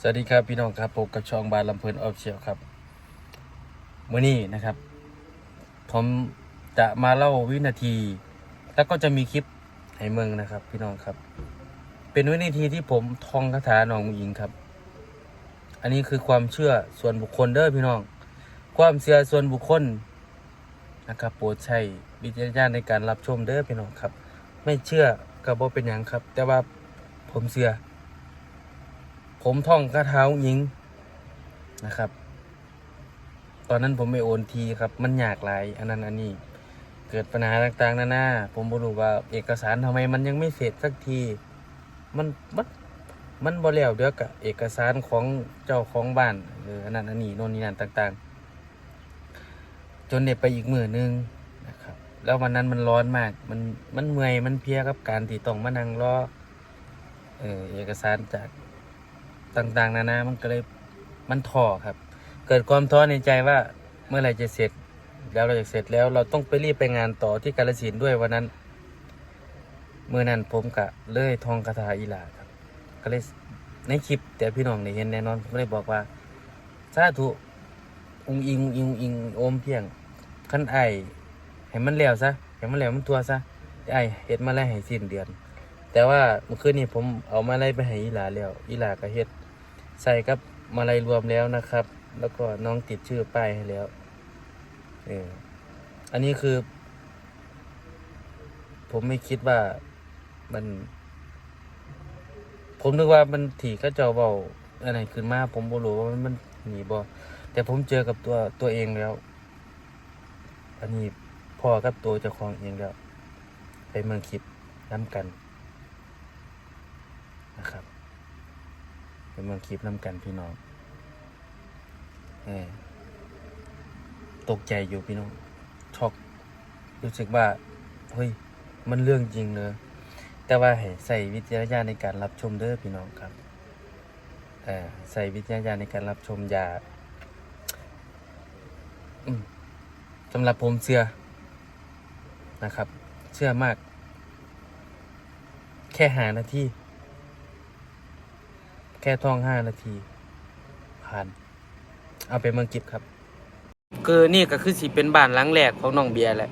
สวัสดีครับพี่น้องครับพบกับช่องบานลำเพลินออฟเชียลครับเมื่อนี้นะครับ ผมจะมาเล่าวินาที แล้วก็จะมีคลิปให้เมืองนะครับ พี่น้องครับ เป็นวินาทีที่ผมท่องคาถาหนองหญิงครับ อันนี้คือความเชื่อส่วนบุคคลเด้อพี่น้อง ความเชื่อส่วนบุคคลนะครับโปรดใช้วิจารณญาณในการรับชมเด้อพี่น้องครับ ไม่เชื่อก็บ่เป็นหยังครับ แต่ว่าผมเชื่อ ผมท่องคาถาหญิงนะครับ ตอนนั้นผมไม่โอนทีครับ มันยากหลายอันนั้นอันนี้ เกิดปัญหาต่างๆนานาผมบ่รู้ว่าเอกสารทำไมมันยังไม่เสร็จสักที มันมันมันบ่แล้วเดี๋ยวกับเอกสารของเจ้าของบ้านเอออันนั้นอันนี้โน่นนี่นั่นต่าง ๆ จนเด็ไปอีกมือนึงนะครับ แล้ววันนั้นมันร้อนมาก มันมันเมื่อยมันเพียกับการที่ต้องมานั่งรอเออเอกสารจาก ต่างๆ นานา มันก็เลยมันท้อครับ เกิดความท้อในใจว่าเมื่อไหร่จะเสร็จ แล้วเราจะเสร็จแล้วเราต้องไปรีบไปงานต่อที่กาลสินด้วยวันนั้นเมื่อนั้นผมกะเลยทองคาถาอีหลาครับ ก็เลยในคลิปแต่พี่น้องได้เห็นแน่นอนผมก็เลยบอกว่าสาธุองอิงองอิงองอิงโอมเพียงขั้นไอให้มันแล้วซะให้มันแล้วมันตัวซะไอเฮ็ดมาแล้วให้สิ้นเดือน แต่ว่าเมื่อคืนนี้ผมเอามาไล่ไปให้อีหลาแล้วอีหลาก็เฮ็ด ใส่กับมาลัยรวมแล้วนะครับ แล้วก็น้องติดชื่อป้ายให้แล้วอออันนี้คือ ผมไม่คิดว่ามัน ผมนึกว่ามันถี่ก็เจ้าเบาอะไรขึ้นมาผมบ่รู้ว่ามันมันหนีบ่แต่ผมเจอกับตัวตัวเองแล้ว อันนี้พ่อกับตัวเจ้าของเองแล้วไปเมืองคลิปน้ำกันนะครับ เป็นเมืองคลิปน้ำกันพี่น้องเออตกใจอยู่พี่น้องช็อกรู้สึกว่าเฮ้ยมันเรื่องจริงเลยแต่ว่าให้ใส่วิจารณญาณในการรับชมเด้อพี่น้องครับเออใส่วิจารณญาณในการรับชมอย่าสำหรับผมเชื่อนะครับ เชื่อมาก แค่หานาที ค่ท่องห้านาที ผ่าน เอาไปเมืองกิบครับ คือนี่ก็คือสิเป็นบ้านหลังแรกของน้องเบียร์แหละ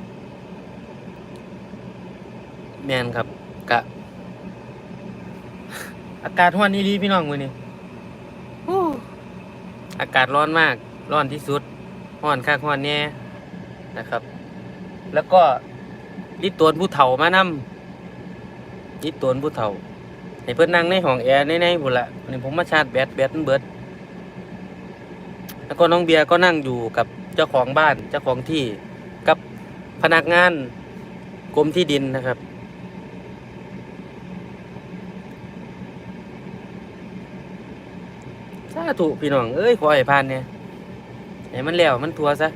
แมนครับ กะ อากาศร้อนนี่ดีพี่น้องมือนี่อากาศร้อนมาก ร้อนที่สุดร้อนคักร้อนแน่นะครับ แล้วก็ลิตรตัวผู้เฒ่ามานำลิตรตัวผู้เฒ่า ให้เพิ่นนั่งในห้องแอร์ในๆพุ่นละวันนี้ผมมาชาร์จแบตแบตมันเบิด แล้วก็น้องเบียร์ก็นั่งอยู่กับเจ้าของบ้านเจ้าของที่กับพนักงานกรมที่ดินนะครับ สาธุพี่น้อง เอ้ย ขอให้ผ่านเนี่ยให้มันแล้วมันทัวซะ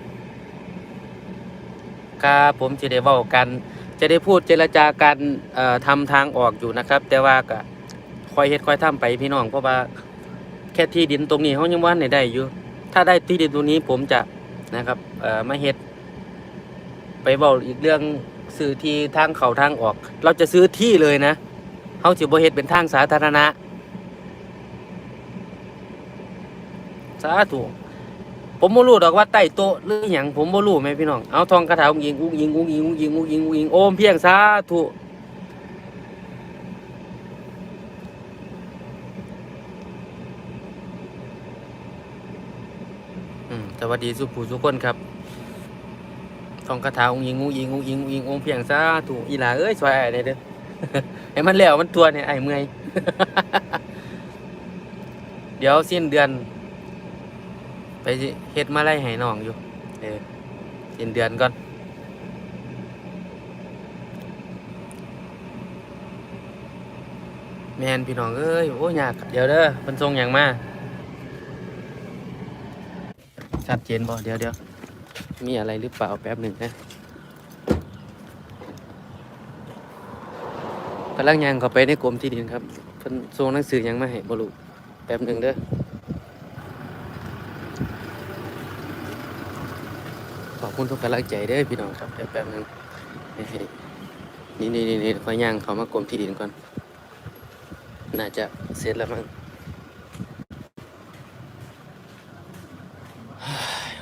กาผมจะได้เว้ากัน จะได้พูดเจรจากันเอ่อทำทางออกอยู่นะครับ แต่ว่าก็ คอยเฮ็ดคอยทำไปพี่น้องเพราะว่าแค่ที่ดินตรงนี้เขายังว่านได้อยู่ ถ้าได้ที่ดินตรงนี้ผมจะนะครับเอ่อมาเฮ็ดไปเว้าอีกเรื่องซื้อที่ทางเขาทางออก เราจะซื้อที่เลยนะเขาจะบ่เฮ็ดเป็นทางสาธารณะสาธุผมบ่รู้ดอกว่าใต้โต๊ะหรือหยังผมบ่รู้แม่พี่น้องเอาทองคาถาอุ้งยิงอุ้งยิงอุ้งยิงอุ้งยิงอุ้งยิงอุ้งยิงโอมเพียงสาธุอืมส วัสดีสุผู้ทุกคนครับทองคาถาอุ้งยิงอุ้งยิงอุ้งยิงอุ้งยิงอมเพียงสาธุอีหลาเอ้ยช่วยไอ้หน่ยเด้อให้มันแล้วมันตัวเนี่ยไอ้เมื่อยเดี๋ยวสิ้นเดือน ไปเฮ็ดมาไล่ให้น้องอยู่เออสิ้นเดือนก่อนแมนพี่น้องเอ้ยโอ้ยากเดี๋ยวเด้อมันทรงอย่างมา ชัดเจนบ่เดี๋ยวเดี๋ยวมีอะไรหรือเปล่าแป๊บหนึ่งนะกำลังยังเขาไปในกรมที่ดินครับเพิ่นส่งหนังสือยังมาให้บ่รู้แป๊บหนึ่งเด้อขอบคุณทุกกำลังใจเด้อพี่น้องครับเดี๋ยวแป๊บหนึ่งนี่นี่นี่นี่ขอย่างเขามากรมที่ดินก่อน น่าจะเสร็จแล้วมั้ง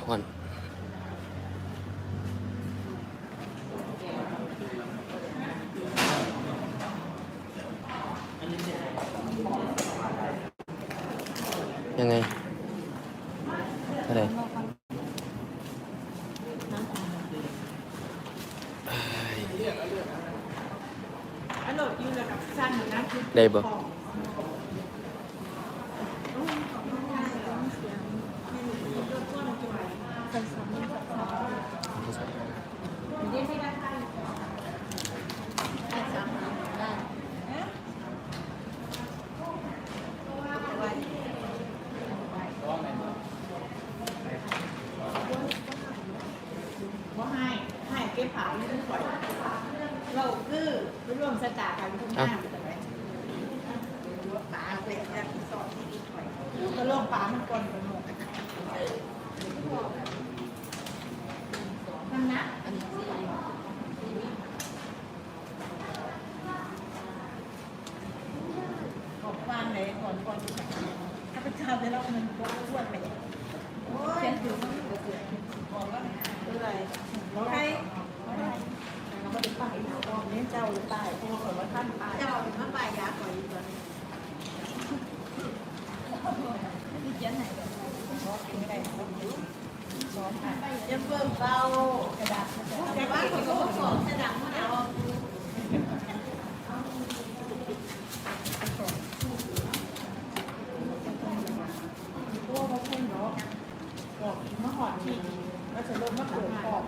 ห่อนยังไงอะไรอันโหลดอยู่ระดับสั้นอยู่นะคือ ได้บ่ ว่าให้ให้เก็บผาไม่ต้องปล่อยเราคือร่วมสตากันทุกหน้าป่าเป็นแบบสอนที่ดีปล่อยก็โลกป่ามันกลนกันหมดนั่นนะของวางไหนก่อนก่อนถ้าเป็นชาวจะรับเงินอ้วนไปเช่นถือมันก็เกิดบอกว่าอะไรใคร เราก็ได้ไปตอนนี้เจ้าหรือตายเพราะว่าคนว่าท่านตายเจ้าเป็นพระปายยาก่อนอีกตอนนี้ที่เขียนไหนแบบไม่ได้ซ้อมค่ะจะเพิ่มเบากระดาษแต่ว่าคนก็สอนกระดาษมาเอาโอ้เขาเพ่งเนาะบอกมาหอดที่แล้วจะลดมาเกิดขอบ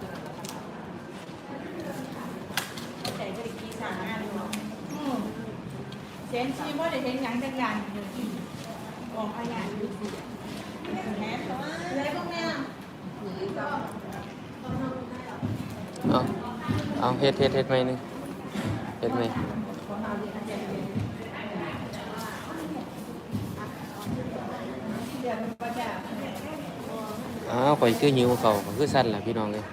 เข้าใจก็ได้กี่สามงานเนาะอืม เซนชีว่าได้เห็นหยังจังอย่างอยู่ที่กองขยะอยู่ที่แม่อะไรพวกเนี้ยเอาเอาเฮ็ดเฮ็ดเฮ็ดไหมนึงเฮ็ดไหมอ้าวข่อยคือหิวเขาวข่อยคือสั่นล่ะพี่น้องเลย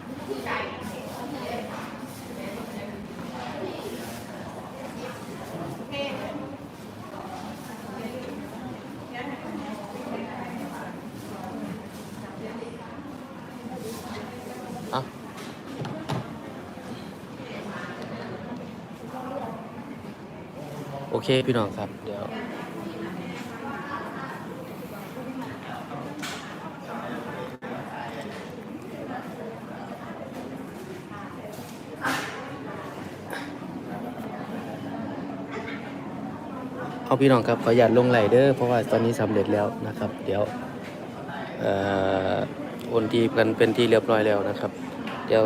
โอเคพี่น้องครับ เดี๋ยวเอาพี่น้องครับขออนุญาตลงไหลเด้อเพราะว่าตอนนี้สำเร็จแล้วนะครับ เดี๋ยวเอ่อโอนทีกันเป็นที่เรียบร้อยแล้วนะครับ เดี๋ยว